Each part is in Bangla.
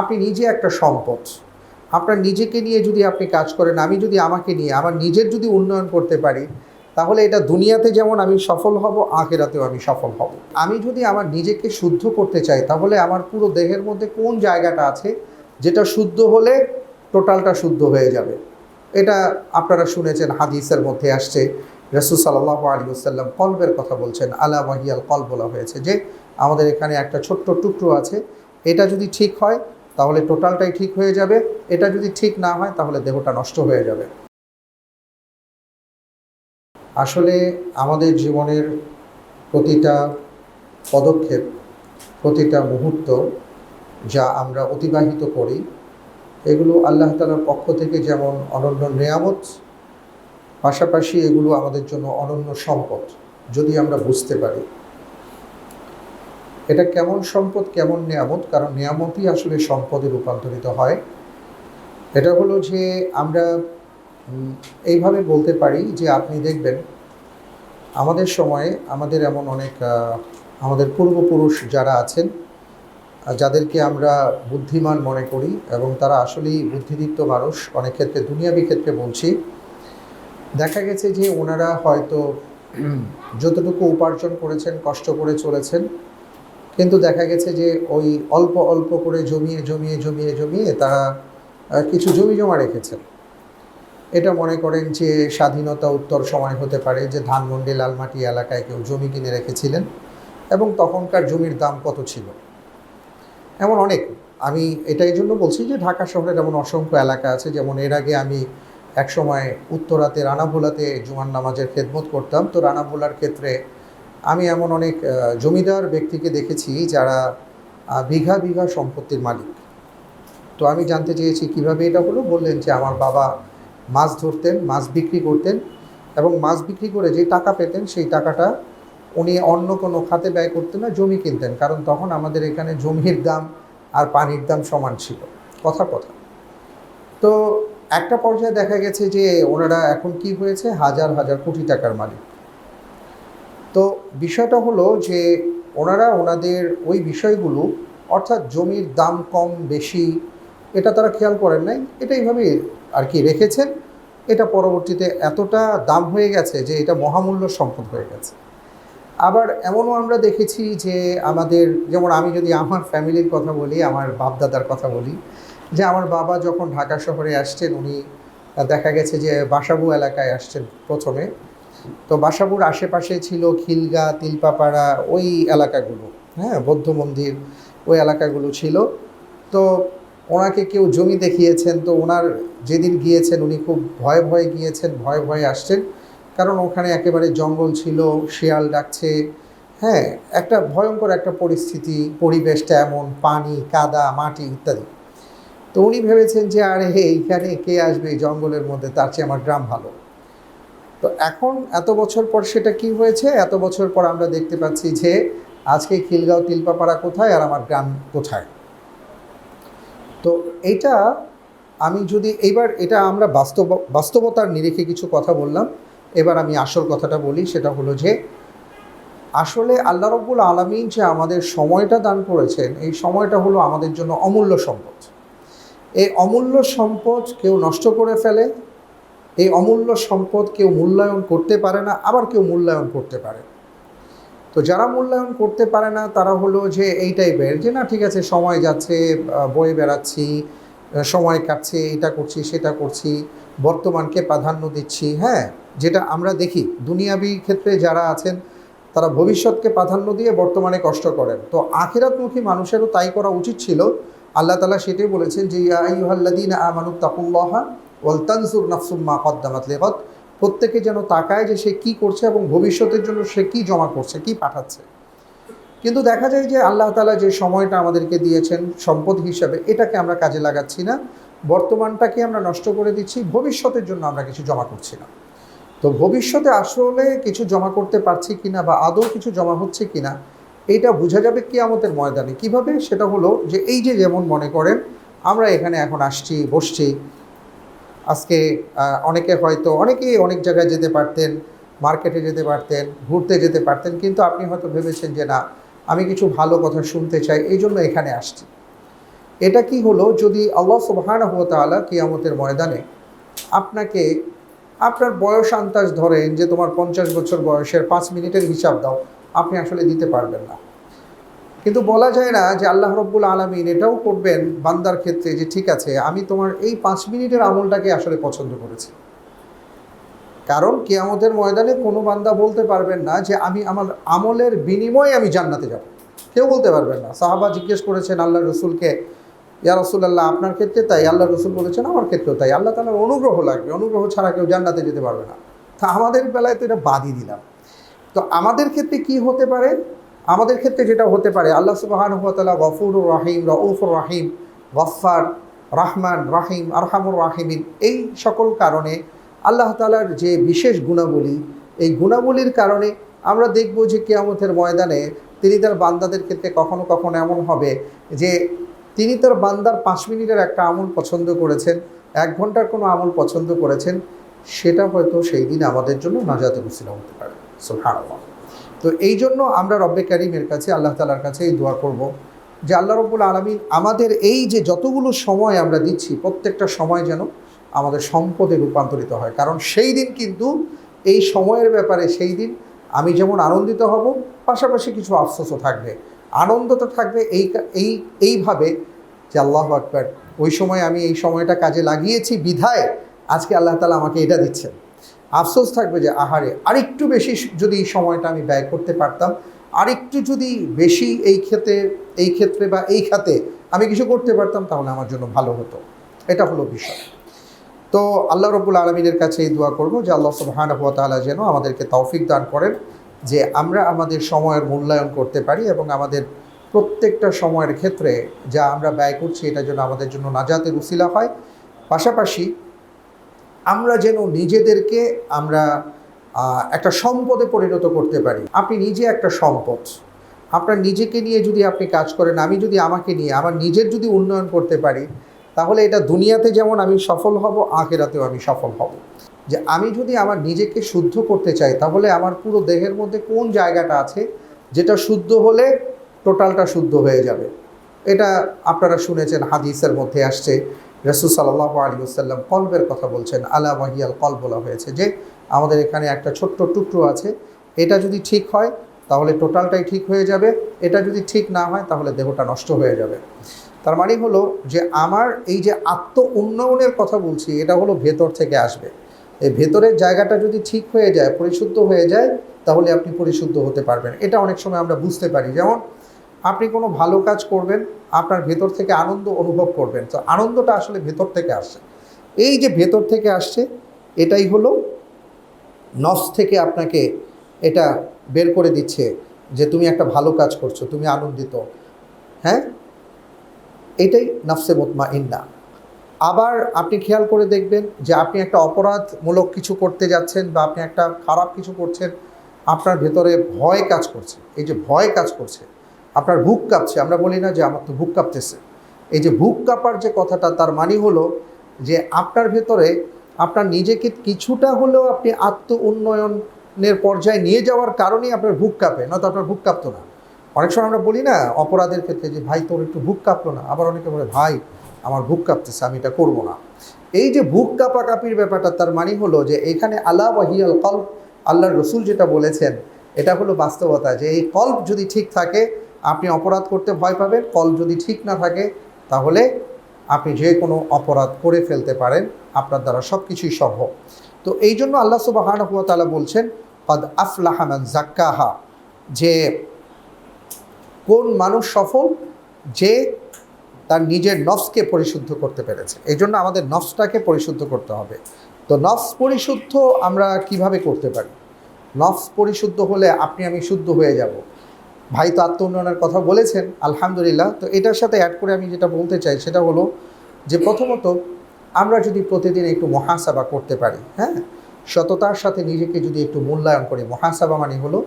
আপনি নিজে একটা সম্পদ। আপনার নিজেকে নিয়ে যদি আপনি কাজ করেন, আমি যদি আমাকে নিয়ে, আমার নিজের যদি উন্নয়ন করতে পারি, তাহলে এটা দুনিয়াতে যেমন আমি সফল হব, আখেরাতেও আমি সফল হব। আমি যদি আমার নিজেকে শুদ্ধ করতে চাই, তাহলে আমার পুরো দেহের মধ্যে কোন জায়গাটা আছে যেটা শুদ্ধ হলে টোটালটা শুদ্ধ হয়ে যাবে? এটা আপনারা শুনেছেন, হাদিসের মধ্যে আসছে। রসুল সাল্লাহ আলী আসাল্লাম কলবের কথা বলছেন, আলা ওয়াহিয়াল কল বলা হয়েছে যে, আমাদের এখানে একটা ছোট্ট টুকরো আছে, এটা যদি ঠিক হয় তাহলে টোটালটাই ঠিক হয়ে যাবে। এটা যদি ঠিক না হয়, তাহলে দেহটা নষ্ট হয়ে যাবে। আসলে আমাদের জীবনের প্রতিটা পদক্ষেপ, প্রতিটা মুহূর্ত যা আমরা অতিবাহিত করি, এগুলো আল্লাহ তালার পক্ষ থেকে যেমন অনন্য নেয়ামত, পাশাপাশি এগুলো আমাদের জন্য অনন্য সম্পদ, যদি আমরা বুঝতে পারি। এটা কেমন সম্পদ, কেমন নিয়ামত? কারণ নিয়ামতই আসলে সম্পদে রূপান্তরিত হয়। এটা হলো যে আমরা এইভাবে বলতে পারি যে আপনি দেখবেন, আমাদের সময়ে আমাদের এমন অনেক আমাদের পূর্বপুরুষ যারা আছেন যাদেরকে আমরা বুদ্ধিমান মনে করি এবং তারা আসলেই বুদ্ধিদীপ্ত মানুষ, অনেক ক্ষেত্রে দুনিয়াবি ক্ষেত্রে বলছি, দেখা গেছে যে ওনারা হয়তো যতটুকু উপার্জন করেছেন, কষ্ট করে চলেছেন কিন্তু দেখা গেছে যে ওই অল্প অল্প করে জমিয়ে জমিয়ে জমিয়ে জমিয়ে তারা কিছু জমি জমা রেখেছেন। এটা মনে করেন যে স্বাধীনতা উত্তর সময় হতে পারে যে ধানমন্ডি লালমাটি এলাকায় কেউ জমি কিনে রেখেছিলেন এবং তখনকার জমির দাম কত ছিল? এমন অনেক। আমি এটাই জন্য বলছি যে ঢাকা শহরের এমন অসংখ্য এলাকা আছে, যেমন এর আগে আমি একসময় উত্তরাতে, রানাভোলাতে জুমার নামাজের খেদমত করতাম। তো রানাভোলার ক্ষেত্রে আমি এমন অনেক জমিদার ব্যক্তিকে দেখেছি যারা বিঘা বিঘা সম্পত্তির মালিক। তো আমি জানতে চেয়েছি কীভাবে এটা হলো, বললেন যে আমার বাবা মাছ ধরতেন, মাছ বিক্রি করতেন এবং মাছ বিক্রি করে যে টাকা পেতেন সেই টাকাটা উনি অন্য কোনো খাতে ব্যয় করতেন না, জমি কিনতেন। কারণ তখন আমাদের এখানে জমির দাম আর পানির দাম সমান ছিল। কথা কথা। তো একটা পর্যায়ে দেখা গেছে যে ওনারা এখন কি হয়েছে, হাজার হাজার কোটি টাকার মালিক। তো বিষয়টা হলো যে ওনারা ওনাদের ওই বিষয়গুলো, অর্থাৎ জমির দাম কম, বেশি, এটা তারা খেয়াল করেন নাই, এটা এইভাবে আর কি রেখেছেন। এটা পরবর্তীতে এতটা দাম হয়ে গেছে যে এটা মহামূল্য সম্পদ হয়ে গেছে। আবার এমনও আমরা দেখেছি যে আমাদের, যেমন আমি যদি আমার ফ্যামিলির কথা বলি, আমার বাপদাদার কথা বলি, যে আমার বাবা যখন ঢাকা শহরে আসছেন, উনি দেখা গেছে যে বাসাবু এলাকায় আসছেন প্রথমে। তো বাসাবুর আশেপাশে ছিল খিলগা, তিলপাপাড়া, ওই এলাকাগুলো। হ্যাঁ বৌদ্ধ মন্দির, ওই এলাকাগুলো ছিল। তো ওনাকে কেউ জমি দেখিয়েছেন, তো ওনার যেদিন গিয়েছেন উনি খুব ভয়ে ভয়ে গিয়েছেন, ভয়ে ভয়ে আসছেন। কারণ ওখানে একেবারে জঙ্গল ছিল, শিয়াল ডাকছে। হ্যাঁ একটা ভয়ঙ্কর একটা পরিস্থিতি, পরিবেশটা এমন, পানি, কাদা, মাটি ইত্যাদি। তো উনি ভেবেছেন যে, আরে এইখানে কে আসবে জঙ্গলের মধ্যে? তার চেয়ে আমার গ্রাম ভালো। তো এখন এত বছর পর সেটা কি হয়েছে? এত বছর পর আমরা দেখতে পাচ্ছি যে আজকে খিলগাঁও, তিলপাপাড়া কোথায় আর আমার গ্রাম কোথায়? তো এটা আমি যদি এইবার এটা আমরা বাস্তব, বাস্তবতার নিরিখে কিছু কথা বললাম, এবার আমি আসল কথাটা বলি, সেটা হলো যে আসলে আল্লাহ রব্বুল আলমিন যে আমাদের সময়টা দান করেছেন, এই সময়টা হলো আমাদের জন্য অমূল্য সম্পদ। এই অমূল্য সম্পদ কেউ নষ্ট করে ফেলে এই অমূল্য সম্পদ কেউ মূল্যায়ন করতে পারে না, আবার কেউ মূল্যায়ন করতে পারে। তো যারা মূল্যায়ন করতে পারে না, তারা হলো যে এই টাইপের যে, না, ঠিক আছে, সময় যাচ্ছে বয়ে বেড়াচ্ছি সময় কাটছে, এটা করছি, সেটা করছি, বর্তমানকে প্রাধান্য দিচ্ছি। হ্যাঁ যেটা আমরা দেখি। দুনিয়াবি ক্ষেত্রে যারা আছেন, তারা ভবিষ্যৎকে প্রাধান্য দিয়ে বর্তমানে কষ্ট করেন। তো আখিরাতমুখী মানুষেরও তাই করা উচিত ছিল। আল্লাহ তালা সেটাই বলেছেন যে ইয়াইহাল্লাদিন আমানু তাকুল্লাহা ওয়াল তানজুর নাফসুম্মা কদ্দামাত লেগত প্রত্যেকে যেন তাকায় যে সে কি করছে এবং ভবিষ্যতের জন্য সে কি জমা করছে, কি পাঠাচ্ছে। কিন্তু দেখা যায় যে আল্লাহ তালা যে সময়টা আমাদেরকে দিয়েছেন সম্পদ হিসাবে, এটাকে আমরা কাজে লাগাচ্ছি না। বর্তমানটাকে আমরা নষ্ট করে দিচ্ছি, ভবিষ্যতের জন্য আমরা কিছু জমা করছি না। তো ভবিষ্যতে আসলে কিছু জমা করতে পারছি কিনা বা আদৌ কিছু জমা হচ্ছে কিনা এইটা বোঝা যাবে কিয়ামতের ময়দানে। কীভাবে? সেটা হলো যে এই যে যেমন মনে করেন, আমরা এখানে এখন আসছি, বসছি আজকে অনেকে হয়তো, অনেকেই অনেক জায়গায় যেতে পারতেন, মার্কেটে যেতে পারতেন, ঘুরতে যেতে পারতেন, কিন্তু আপনি হয়তো ভেবেছেন যে না, আমি কিছু ভালো কথা শুনতে চাই, এই জন্য এখানে আসছি। এটা কি হলো, যদি আল্লাহ সুবহানাহু ওয়া তাআলা কিয়ামতের ময়দানে আপনাকে, আপনার বয়স আন্তাজ ধরেন যে তোমার পঞ্চাশ বছর বয়সের পাঁচ মিনিটের হিসাব দাও, আপনি আসলে দিতে পারবেন না। কিন্তু বলা যায় না যে আল্লাহ রব্বুল আলমিন এটাও করবেন বান্দার ক্ষেত্রে যে ঠিক আছে, আমি তোমার এই পাঁচ মিনিটের আমলটাকে আসলে পছন্দ করেছি। কারণ কেয়ামতের ময়দানে কোনো বান্দা বলতে পারবেন না যে আমি আমার আমলের বিনিময়ে আমি জান্নাতে যাব। কেউ বলতে পারবেন না। সাহাবা জিজ্ঞেস করেছেন আল্লাহ রসুলকে, ইয়া রসুল্লাহ আপনার ক্ষেত্রে তাই? আল্লাহ রসুল বলেছেন, আমার ক্ষেত্রেও তাই। আল্লাহ তালার অনুগ্রহ লাগবে। অনুগ্রহ ছাড়া কেউ জান্নাতে যেতে পারবে না। তা আমাদের বেলায় তো এটা বাদই দিলাম। তো আমাদের ক্ষেত্রে কি হতে পারে? আমাদের ক্ষেত্রে যেটা হতে পারে, আল্লাহ সুবাহানুভতালা গফুর রাহিম, রউফুর রাহিম গফার রাহমান রাহিম, আরহামুর রাহিমিন, এই সকল কারণে আল্লাহ তালার যে বিশেষ গুণাবলী, এই গুণাবলীর কারণে আমরা দেখব যে কেয়ামতের ময়দানে তিনি তার বান্দাদের ক্ষেত্রে কখনো কখনো এমন হবে যে তিনি তার বান্দার পাঁচ মিনিটের একটা আমল পছন্দ করেছেন, এক ঘণ্টার কোনো আমল পছন্দ করেছেন, সেটা হয়তো সেই দিন আমাদের জন্য নাজাতে মুসিলা হতে পারে। সুবহানাল্লাহ। তো এই জন্য আমরা রব্বে কারিমের কাছে, আল্লাহ তালার কাছে এই দোয়া করব যে আল্লাহ রব্বুল আলমিন আমাদের এই যে যতগুলো সময় আমরা দিচ্ছি, প্রত্যেকটা সময় যেন আমাদের সম্পদে রূপান্তরিত হয়। কারণ সেই দিন কিন্তু এই সময়ের ব্যাপারে সেই দিন আমি যেমন আনন্দিত হব, পাশাপাশি কিছু আফসোসও থাকবে। আনন্দ তো থাকবে এই এই, এইভাবে যে আল্লাহ আকবর, ওই সময় আমি এই সময়টা কাজে লাগিয়েছি, বিধায় আজকে আল্লাহ তালা আমাকে এটা দিচ্ছেন। আফসোস থাকবে যে, আহারে, আরেকটু বেশি যদি সময়টা আমি ব্যয় করতে পারতাম, আরেকটু যদি বেশি এই ক্ষেত্রে এই ক্ষেত্রে বা এই খাতে আমি কিছু করতে পারতাম, তাহলে আমার জন্য ভালো হতো। এটা হলো বিষয়। তো আল্লাহ রব্বুল আলমিনের কাছে এই দোয়া করব যে, আল্লাহ সুবহানাহু ওয়া তাআলা যেন আমাদেরকে তৌফিক দান করেন যে, আমরা আমাদের সময়ের মূল্যায়ন করতে পারি এবং আমাদের প্রত্যেকটা সময়ের ক্ষেত্রে যা আমরা ব্যয় করছি, এটা যেন আমাদের জন্য নাজাতের উসিলা হয়। পাশাপাশি আমরা যেন নিজেদেরকে আমরা একটা সম্পদে পরিণত করতে পারি। আপনি নিজে একটা সম্পদ। আপনার নিজেকে নিয়ে যদি আপনি কাজ করেন, আমি যদি আমাকে নিয়ে, আমার নিজের যদি উন্নয়ন করতে পারি, তাহলে এটা দুনিয়াতে যেমন আমি সফল হব, আখেরাতেও আমি সফল হব। যে আমি যদি আমার নিজেকে শুদ্ধ করতে চাই, তাহলে আমার পুরো দেহের মধ্যে কোন জায়গাটা আছে যেটা শুদ্ধ হলে টোটালটা শুদ্ধ হয়ে যাবে? এটা আপনারা শুনেছেন, হাদিসের মধ্যে আসছে। রসুল সাল্লাহ আলী আসাল্লাম কলবের কথা বলছেন, আলা ওয়াহিয়াল কল বলা হয়েছে যে, আমাদের এখানে একটা ছোট্ট টুকরো আছে, এটা যদি ঠিক হয়, তাহলে টোটালটাই ঠিক হয়ে যাবে, এটা যদি ঠিক না হয়, তাহলে দেহটা নষ্ট হয়ে যাবে। তার মানে হলো যে, আমার এই যে আত্ম উন্নয়নের কথা বলছি, এটা হলো ভেতর থেকে আসবে। এই ভেতরের জায়গাটা যদি ঠিক হয়ে যায়, পরিশুদ্ধ হয়ে যায়, তাহলে আপনি পরিশুদ্ধ হতে পারবেন। এটা অনেক সময় আমরা বুঝতে পারি। যেমন আপনি কোনো ভালো কাজ করবেন, আপনার ভেতর থেকে আনন্দ অনুভব করবেন। তো আনন্দটা আসলে ভেতর থেকে আসছে। এই যে ভেতর থেকে আসছে, এটাই হলো নফস থেকে আপনাকে এটা বের করে দিচ্ছে যে তুমি একটা ভালো কাজ করছ, তুমি আনন্দিত। হ্যাঁ? এটাই নফসে মোতমা ইন্না আবার আপনি খেয়াল করে দেখবেন যে আপনি একটা অপরাধমূলক কিছু করতে যাচ্ছেন বা আপনি একটা খারাপ কিছু করছেন, আপনার ভেতরে ভয় কাজ করছে। এই যে ভয় কাজ করছে আপনার বুক কাঁপছে, আমরা বলি না যে আমার তো বুক কাঁপতেছে। এই যে বুক কাঁপার যে কথাটা, তার মানে হলো যে আপনার ভেতরে আপনার নিজেকে কিছুটা হলেও আপনি আত্ম উন্নয়নের পর্যায়ে নিয়ে যাওয়ার কারণেই আপনার বুক কাঁপে, নয়তো আপনার বুক কাঁপতো না। অনেক সময় আমরা বলি না অপরাধের ক্ষেত্রে যে, ভাই, তোর একটু বুক কাঁপলো না। আবার অনেকে বলে, ভাই, আমার বুক কাঁপতেছে, আমি এটা করব না। এই যে বুক কাঁপাকাপির ব্যাপারটা, তার মানে হলো যে, এখানে আল্লাহ ওয়াহিয়াল কল্প আল্লাহর রসুল যেটা বলেছেন, এটা হলো বাস্তবতা যে, এই কল্প যদি ঠিক থাকে আপনি অপরাধ করতে ভয় পাবেন কল যদি ঠিক না থাকে, তাহলে আপনি যে কোনো অপরাধ করে ফেলতে পারেন, আপনার দ্বারা সব কিছুই সম্ভব তো এই জন্য আল্লাহ সুবাহান তালা বলছেন, কদ আফলাহামান জাক্কাহা যে কোন মানুষ সফল, যে তার নিজের নফসকে পরিশুদ্ধ করতে পেরেছে। এই জন্য আমাদের নফসটাকে পরিশুদ্ধ করতে হবে। তো নফস পরিশুদ্ধ আমরা কীভাবে করতে পারি? নফস পরিশুদ্ধ হলে আপনি, আমি শুদ্ধ হয়ে যাব। ভাই তো আত্ম উন্নয়নের কথা বলেছেন, আলহামদুলিল্লাহ। তো এটার সাথে অ্যাড করে আমি যেটা বলতে চাই সেটা হলো যে প্রথমত আমরা যদি প্রতিদিন একটু মহাসাবা করতে পারি হ্যাঁ? সততার সাথে নিজেকে যদি একটু মূল্যায়ন করি, মহাসাবা মানে হলো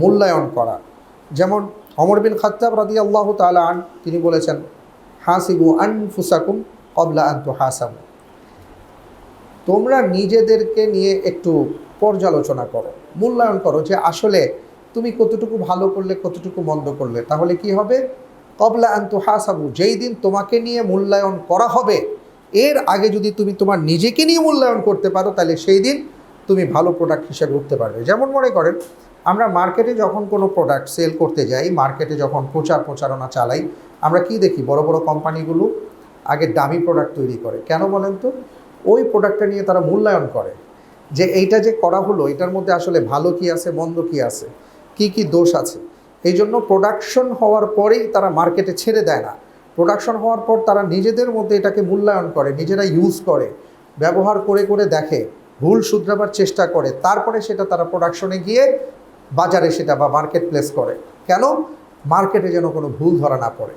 মূল্যায়ন করা। যেমন অমর বিন খাত্তাব রাদি আল্লাহ তালা আন, তিনি বলেছেন, হাসিবু আনফুসাকুম কবলা আন্তু হাসাবু তোমরা নিজেদেরকে নিয়ে একটু পর্যালোচনা করো, মূল্যায়ন করো যে আসলে তুমি কতটুকু ভালো করলে, কতটুকু মন্দ করলে, তাহলে কি হবে? কবলা আন্তু হাসাবু, যেই দিন তোমাকে নিয়ে মূল্যায়ন করা হবে, এর আগে যদি তুমি তোমার নিজেকে নিয়ে মূল্যায়ন করতে পারো, তাহলে সেই দিন তুমি ভালো প্রোডাক্ট হিসেবে উঠতে পারবে। যেমন মনে করেন, আমরা মার্কেটে যখন কোনো প্রোডাক্ট সেল করতে যাই মার্কেটে যখন প্রচার প্রচারণা চালাই, আমরা কি দেখি? বড় বড় কোম্পানিগুলো আগে দামি প্রোডাক্ট তৈরি করে। কেন বলেন তো? ওই প্রোডাক্টটা নিয়ে তারা মূল্যায়ন করে। যে এইটা যে করা হলো, এটার মধ্যে আসলে ভালো কি আছে, মন্দ কি আছে? কি কি দোষ আছে? এই জন্য প্রোডাকশন হওয়ার পরেই তারা মার্কেটে ছেড়ে দেয় না। প্রোডাকশন হওয়ার পর তারা নিজেদের মধ্যে এটাকে মূল্যায়ন করে, নিজেরা ইউজ করে, ব্যবহার করে করে দেখে, ভুল শুধরাবার চেষ্টা করে, তারপরে সেটা তারা প্রোডাকশনে গিয়ে বাজারে সেটা বা মার্কেট প্লেস করে। কেন? মার্কেটে যেন কোনো ভুল ধরা না পড়ে।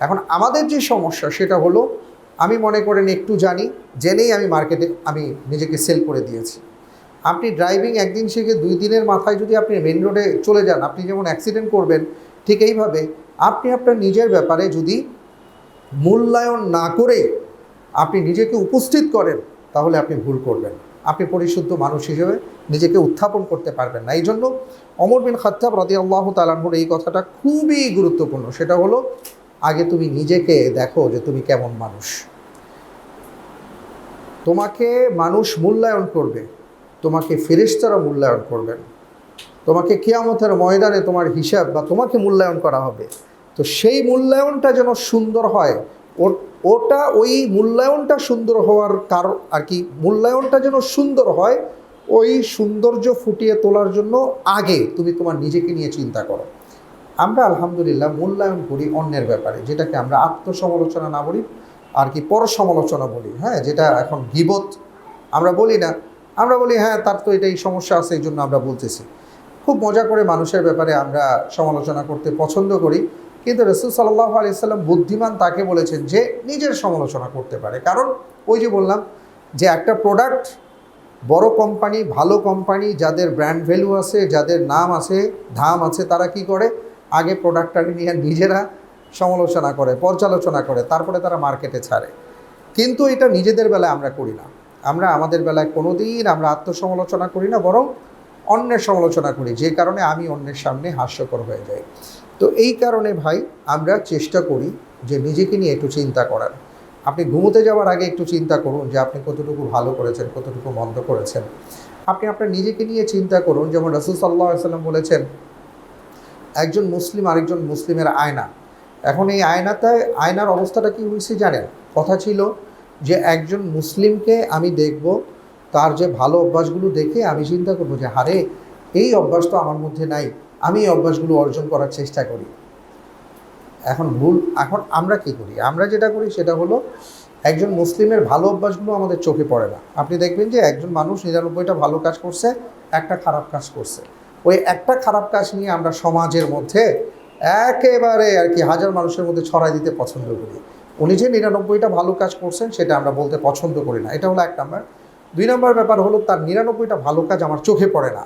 এখন আমাদের যে সমস্যা সেটা হলো, আমি মনে করেন একটু জানি, জেনেই আমি মার্কেটে আমি নিজেকে সেল করে দিয়েছি। আপনি ড্রাইভিং একদিন শিখে দুই দিনের মাথায় যদি আপনি মেন রোডে চলে যান, আপনি যেমন অ্যাক্সিডেন্ট করবেন, ঠিক এইভাবে আপনি আপনার নিজের ব্যাপারে যদি মূল্যায়ন না করে আপনি নিজেকে উপস্থিত করেন, তাহলে আপনি ভুল করবেন। আপনি পরিশুদ্ধ মানুষ হিসেবে নিজেকে উত্থাপন করতে পারবেন না। এই জন্য অমর বিন খত্তাব রদি আল্লাহ তালানহুর এই কথাটা খুবই গুরুত্বপূর্ণ। সেটা হলো, আগে তুমি নিজেকে দেখো যে তুমি কেমন মানুষ। তোমাকে মানুষ মূল্যায়ন করবে। তোমাকে ফেরেশতারা মূল্যায়ন করবেন। তোমাকে কেয়ামতের ময়দানে তোমার হিসাব বা তোমাকে মূল্যায়ন করা হবে। তো সেই মূল্যায়নটা যেন সুন্দর হয় ওটা ওই মূল্যায়নটা সুন্দর হওয়ার কারণ আর কি, মূল্যায়নটা যেন সুন্দর হয়, ওই সৌন্দর্য ফুটিয়ে তোলার জন্য আগে তুমি তোমার নিজেকে নিয়ে চিন্তা করো। আমরা আলহামদুলিল্লাহ মূল্যায়ন করি অন্যের ব্যাপারে, যেটাকে আমরা আত্মসমালোচনা না বলি, আর কি পর সমালোচনা বলি হ্যাঁ যেটা এখন গিবত, আমরা বলি না। আমরা বলি হ্যাঁ তার তো এটাই সমস্যা আছে এই জন্য আমরা বলতেছি। খুব মজা করে মানুষের ব্যাপারে আমরা সমালোচনা করতে পছন্দ করি। কিন্তু রসুল সাল্লাহ আলিয়াল্লাম বুদ্ধিমান তাকে বলেছেন যে, নিজের সমালোচনা করতে পারে। কারণ ওই যে বললাম যে, একটা প্রোডাক্ট বড় কোম্পানি ভালো কোম্পানি যাদের ব্র্যান্ড ভ্যালু আছে, যাদের নাম আছে, ধাম আছে, তারা কি করে? আগে প্রোডাক্টটাকে নিয়ে নিজেরা সমালোচনা করে, পর্যালোচনা করে, তারপরে তারা মার্কেটে ছাড়ে। কিন্তু এটা নিজেদের বেলায় আমরা করি না। আমরা আমাদের বেলায় কোনো দিন আমরা আত্মসমালোচনা করি না, বরং অন্যের সমালোচনা করি। যে কারণে আমি অন্যের সামনে হাস্যকর হয়ে যাই। তো এই কারণে ভাই, আমরা চেষ্টা করি যে নিজেকে নিয়ে একটু চিন্তা করার। আপনি ঘুমোতে যাওয়ার আগে একটু চিন্তা করুন যে আপনি কতটুকু ভালো করেছেন, কতটুকু মন্দ করেছেন। আপনি আপনার নিজেকে নিয়ে চিন্তা করুন, যেমন রসুল সাল্লাহ সাল্লাম বলেছেন, একজন মুসলিম আরেকজন মুসলিমের আয়না। এখন এই আয়নাতে, আয়নার অবস্থাটা কি হয়েছে জানেন? কথা ছিল যে একজন মুসলিমকে আমি দেখব, তার যে ভালো অভ্যাসগুলো দেখে আমি চিন্তা করব যে, হারে, এই অভ্যাস তো আমার মধ্যে নাই, আমি এই অভ্যাসগুলো অর্জন করার চেষ্টা করি। এখন ভুল, এখন আমরা কি করি? আমরা যেটা করি সেটা হলো, একজন মুসলিমের ভালো অভ্যাসগুলো আমাদের চোখে পড়ে না। আপনি দেখবেন যে, একজন মানুষ নিরানব্বইটা ভালো কাজ করছে, একটা খারাপ কাজ করছে। ওই একটা খারাপ কাজ নিয়ে আমরা সমাজের মধ্যে একেবারে আর কি হাজার মানুষের মধ্যে ছড়াই দিতে পছন্দ করি। উনি যে নিরানব্বইটা ভালো কাজ করছেন সেটা আমরা বলতে পছন্দ করি না। এটা হলো এক নাম্বার। দুই নম্বর ব্যাপার হলো তার নিরানব্বইটা ভালো কাজ আমার চোখে পড়ে না।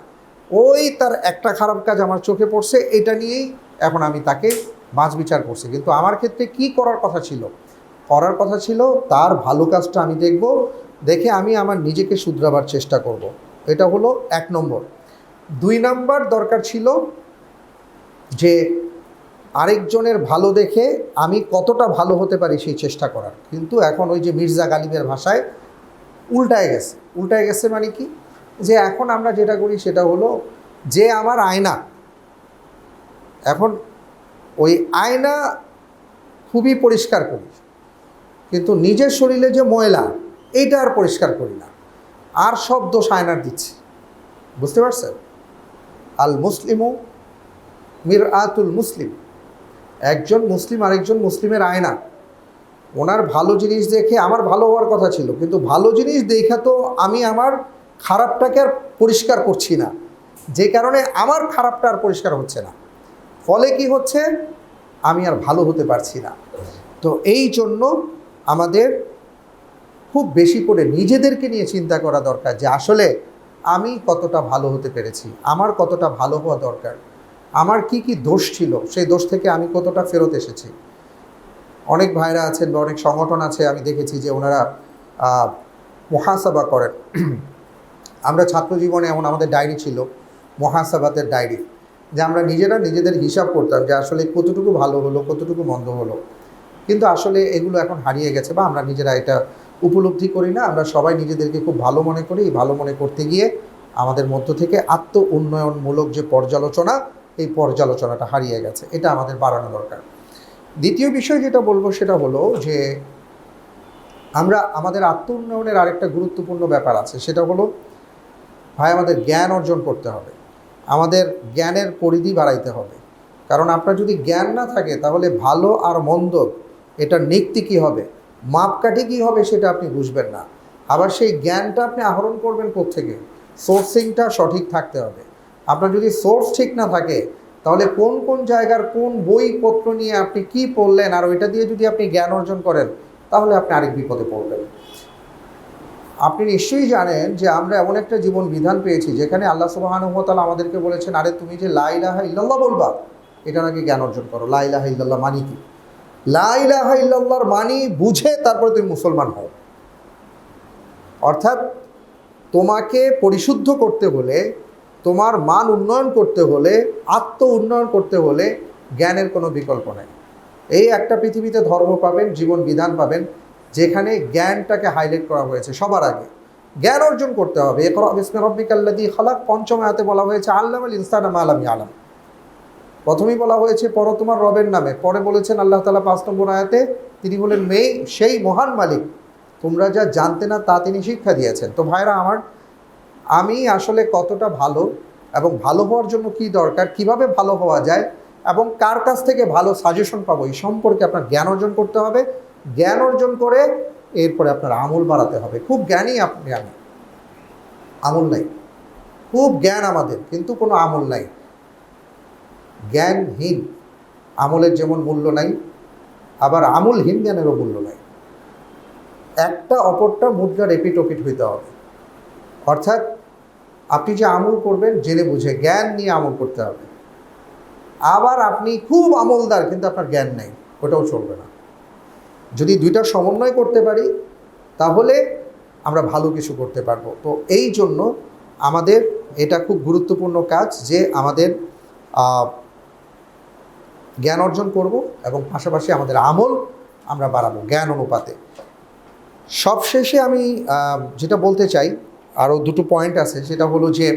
ওই তার একটা খারাপ কাজ আমার চোখে পড়ছে, এটা নিয়েই এখন আমি তাকে মাছ বিচার করছি। কিন্তু আমার ক্ষেত্রে কি করার কথা ছিল? করার কথা ছিল, তার ভালো কাজটা আমি দেখব, দেখে আমি আমার নিজেকে শুধরাবার চেষ্টা করব। এটা হলো এক নম্বর। দুই নাম্বার দরকার ছিল যে আরেকজনের ভালো দেখে আমি কতটা ভালো হতে পারি সেই চেষ্টা করার। কিন্তু এখন ওই যে মির্জা গালিবের ভাষায় উল্টায় গেছে। উল্টায় গেছে মানে কি? যে এখন আমরা যেটা করি সেটা হলো যে আমার আয়না, এখন ওই আয়না খুবই পরিষ্কার করি। কিন্তু নিজের শরীরে যে ময়লা, এইটা আর পরিষ্কার করি না। আর সব দোষ আয়নার দিচ্ছি। বুঝতে পারছেন? আল মুসলিমু মির আতুল মুসলিম। একজন মুসলিম আরেকজন মুসলিমের আয়না। ওনার ভালো জিনিস দেখে আমার ভালো হওয়ার কথা ছিল, কিন্তু ভালো জিনিস দেখা তো আমি আমার খারাপটাকে আর পরিষ্কার করছি না। যে কারণে আমার খারাপটা আর পরিষ্কার হচ্ছে না। ফলে কি হচ্ছে? আমি আর ভালো হতে পারছি না। তো এই জন্য আমাদের খুব বেশি করে নিজেদেরকে নিয়ে চিন্তা করা দরকার যে আসলে আমি কতটা ভালো হতে পেরেছি, আমার কতটা ভালো হওয়া দরকার। আমার কি কি দোষ ছিল সেই দোষ থেকে আমি কতটা ফেরত এসেছি? অনেক ভাইরা আছেন বা অনেক সংগঠন আছে আমি দেখেছি যে ওনারা আহ, মহাসাবা করেন। আমরা ছাত্র জীবনে এমন আমাদের ডায়েরি ছিল মহাসাবাতের ডায়েরি যে আমরা নিজেরা নিজেদের হিসাব করতাম যে আসলে কতটুকু ভালো হলো কতটুকু মন্দ হলো। কিন্তু আসলে এগুলো এখন হারিয়ে গেছে বা আমরা নিজেরা এটা উপলব্ধি করি না আমরা সবাই নিজেদেরকে খুব ভালো মনে করি। ভালো মনে করতে গিয়ে আমাদের মধ্য থেকে আত্ম উন্নয়নমূলক যে পর্যালোচনা এই পর্যালোচনাটা হারিয়ে গেছে। এটা আমাদের বাড়ানো দরকার। দ্বিতীয় বিষয় যেটা বলব সেটা হলো যে, আমরা আমাদের আত্ম উন্নয়নের আরেকটা গুরুত্বপূর্ণ ব্যাপার আছে। সেটা হলো, ভাই, আমাদের জ্ঞান অর্জন করতে হবে। আমাদের জ্ঞানের পরিধি বাড়াইতে হবে। কারণ আপনার যদি জ্ঞান না থাকে, তাহলে ভালো আর মন্দ এটার নিক্তি কী হবে? মাপকাঠি কী হবে সেটা আপনি বুঝবেন না। আবার সেই জ্ঞানটা আপনি আহরণ করবেন কোত্থেকে? সোর্সিংটা সঠিক থাকতে হবে। আপনার যদি সোর্স ঠিক না থাকে, তাহলে কোন কোন জায়গার কোন বইপত্র নিয়ে আপনি কি পড়লেন আর ওইটা দিয়ে যদি আপনি জ্ঞান অর্জন করেন, তাহলে আপনি আরেক বিপদে পড়বেন। আপনি নিশ্চয়ই জানেন যে আমরা এমন একটা জীবন বিধান পেয়েছি, যেখানে আল্লাহ সুবাহানুহতাল আমাদেরকে বলেছেন, আরে তুমি যে লাইলাহা ইল্লাল্লাহ বলবা, এটা নাকি জ্ঞান অর্জন করো। লাইলাহা ইল্লাল্লাহ মানি কি? লাইলাহা ইল্লাল্লাহর মানি বুঝে তারপরে তুমি মুসলমান হও। অর্থাৎ তোমাকে পরিশুদ্ধ করতে হলে তোমার মান উন্নয়ন করতে হলে, আত্ম উন্নয়ন করতে হলে জ্ঞানের কোনো বিকল্প নেই। এই একটা পৃথিবীতে ধর্ম পাবেন, জীবন বিধান পাবেন, যেখানে জ্ঞানটাকে হাইলাইট করা হয়েছে সবার আগে। জ্ঞান অর্জন করতে হবে। এ করো বিসমে রব্বিকাল্লাদি খালাক, পঞ্চম আয়াতে বলা হয়েছে আল্লাহ আল ইনসান আলামি আলাম প্রথমেই বলা হয়েছে পর তোমার রবের নামে। পরে বলেছেন আল্লাহ তালা পাঁচ নম্বর আয়াতে, তিনি বলেন মেয়ে, সেই মহান মালিক। তোমরা যা জানতে না, তা তিনি শিক্ষা দিয়েছেন। তো ভাইরা, আমার আমি আসলে কতটা ভালো এবং ভালো হওয়ার জন্য কি দরকার, কীভাবে ভালো হওয়া যায় এবং কার কাছ থেকে ভালো সাজেশন পাবো, এই সম্পর্কে আপনার জ্ঞান অর্জন করতে হবে। জ্ঞান অর্জন করে এরপরে আপনার আমল বাড়াতে হবে। খুব জ্ঞানী আপনি আমি আমল নাই। খুব জ্ঞান আমাদের, কিন্তু কোনো আমল নাই। জ্ঞানহীন। আমলের যেমন মূল্য নাই, আবার আমলহীন জ্ঞানেরও মূল্য নাই। একটা অপরটা মুদ্রার এপিট ওপিট হইতে হবে। অর্থাৎ আপনি যে আমল করবেন, জেনে বুঝে, জ্ঞান নিয়ে আমল করতে হবে। আবার আপনি খুব আমলদার, কিন্তু আপনার জ্ঞান নেই, ওটাও চলবে না। যদি দুইটা সমন্বয় করতে পারি, তাহলে আমরা ভালো কিছু করতে পারব। তো এই জন্য আমাদের এটা খুব গুরুত্বপূর্ণ কাজ যে আমাদের জ্ঞান অর্জন করব এবং পাশাপাশি আমাদের আমল আমরা বাড়াবো, জ্ঞান অনুপাতে। সবশেষে আমি যেটা বলতে চাই আরও দুটো পয়েন্ট আছে, সেটা হলো যে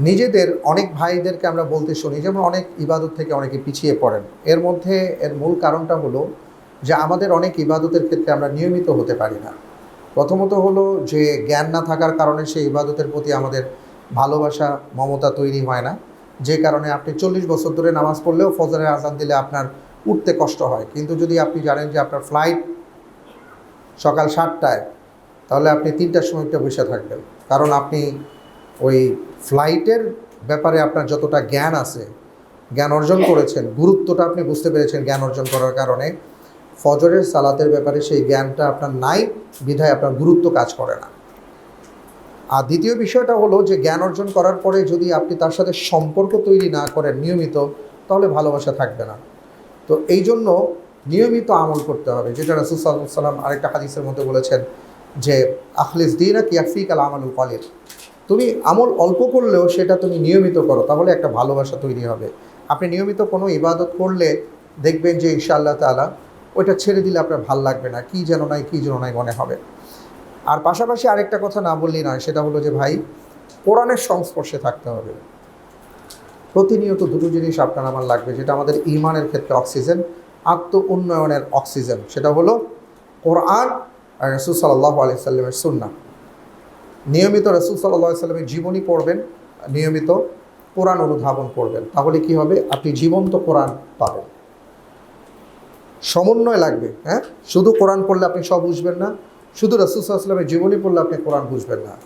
নিজেদের, অনেক ভাইদেরকে আমরা বলতে শুনি, যেমন অনেক ইবাদত থেকে অনেকে পিছিয়ে পড়েন। এর মধ্যে, এর মূল কারণটা হলো যে আমাদের অনেক ইবাদতের ক্ষেত্রে আমরা নিয়মিত হতে পারি না। প্রথমত হলো যে জ্ঞান না থাকার কারণে সেই ইবাদতের প্রতি আমাদের ভালোবাসা, মমতা তৈরি হয় না। যে কারণে আপনি চল্লিশ বছর ধরে নামাজ পড়লেও ফজরের আজান দিলে আপনার উঠতে কষ্ট হয়। কিন্তু যদি আপনি জানেন যে আপনার ফ্লাইট সকাল সাতটায় তাহলে আপনি তিনটার সময় একটা বসে থাকবেন। কারণ আপনি ওই ফ্লাইটের ব্যাপারে আপনার যতটা জ্ঞান আছে জ্ঞান অর্জন করেছেন গুরুত্বটা আপনি বুঝতে পেরেছেন জ্ঞান অর্জন করার কারণে ফজরের সালাতের ব্যাপারে সেই জ্ঞানটা আপনার নাই বিধায় আপনার গুরুত্ব কাজ করে না। আর দ্বিতীয় বিষয়টা হলো যে জ্ঞান অর্জন করার পরে যদি আপনি তার সাথে সম্পর্ক তৈরি না করেন নিয়মিত তাহলে ভালোবাসা থাকবে না। তো এই জন্য নিয়মিত আমল করতে হবে যেটা রাসুল সাল্লাম আরেকটা হাদিসের মধ্যে বলেছেন যে আখলিস দিনা কিয়াফিক আল আমালুল কলির তুমি আমল অল্প করলেও সেটা তুমি নিয়মিত করো, তাহলে একটা ভালোবাসা তৈরি হবে। আপনি নিয়মিত কোনো ইবাদত করলে দেখবেন যে ইনশাআল্লাহ তাআলা ওইটা ছেড়ে দিলে আপনার ভালো লাগবে না, কী যেন নাই, কী যেন নাই মনে হবে। আর পাশাপাশি আরেকটা কথা না বললেই নয়, সেটা হলো যে ভাই, কোরআনের সংস্পর্শে থাকতে হবে। প্রতিনিয়ত দুটো জিনিস আপনার আমার লাগবে, যেটা আমাদের ইমানের ক্ষেত্রে অক্সিজেন, আত্ম উন্নয়নের অক্সিজেন। সেটা হলো কোরআন রসুল সাল্লাহ আলি সাল্লামের সুন্না নিয়মিত রসুল সাল্লাহ সাল্লামের জীবনী পড়বেন, নিয়মিত কোরআন অনুধাবন করবেন। তাহলে কি হবে? আপনি জীবন্ত কোরআন পাবেন। সমন্বয় লাগবে হ্যাঁ? শুধু কোরআন পড়লে আপনি সব বুঝবেন না, শুধু রসুল সাল্লামের জীবনী পড়লে আপনি কোরআন বুঝবেন না।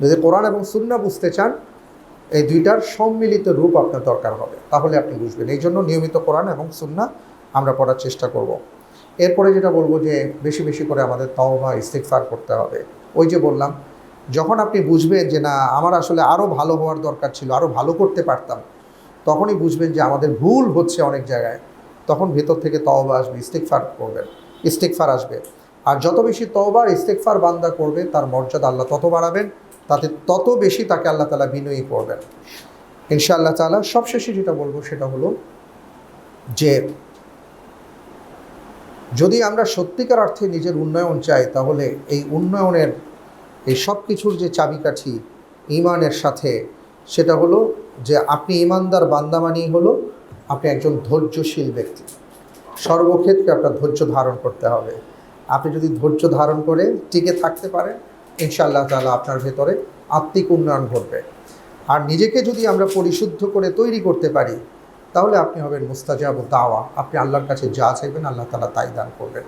যদি কোরআন এবং সুন্না বুঝতে চান, এই দুইটার সম্মিলিত রূপ আপনার দরকার হবে। তাহলে আপনি বুঝবেন। এই জন্য নিয়মিত কোরআন এবং সুন্না আমরা পড়ার চেষ্টা করব। এরপরে যেটা বলব যে বেশি বেশি করে আমাদের তওবা ইস্তেকফার করতে হবে। ওই যে বললাম, যখন আপনি বুঝবেন যে না, আমার আসলে আরও ভালো হওয়ার দরকার ছিল আরও ভালো করতে পারতাম, তখনই বুঝবেন যে আমাদের ভুল হচ্ছে অনেক জায়গায়। তখন ভেতর থেকে তওবা আসবে ইস্তেকফার করবেন ইস্তেকফার আসবে। আর যত বেশি তওবা ইস্তেকফার বান্দা করবে, তার মর্যাদা আল্লাহ তত বাড়াবেন, তাতে তত বেশি তাকে আল্লাহ তালা বিনয়ী করবেন। ইনশাআল্লাহ তালা সবশেষে যেটা বলব সেটা হলো যে যদি আমরা সত্যিকার অর্থে নিজের উন্নয়ন চাই, তাহলে এই উন্নয়নের এই সব কিছুর যে চাবিকাঠি ইমানের সাথে, সেটা হলো যে আপনি ইমানদার বান্দা বান্দামানি হলো আপনি একজন ধৈর্যশীল ব্যক্তি। সর্বক্ষেত্রে আপনার ধৈর্য ধারণ করতে হবে। আপনি যদি ধৈর্য ধারণ করে টিকে থাকতে পারেন, ইনশাআল্লাহ তালা আপনার ভেতরে আত্মিক উন্নয়ন ঘটবে। আর নিজেকে যদি আমরা পরিশুদ্ধ করে তৈরি করতে পারি তাহলে আপনি হবেন মুস্তাজাব দাওয়া আপনি আল্লাহর কাছে যা চাইবেন, আল্লাহ তালা তাই দান করবেন।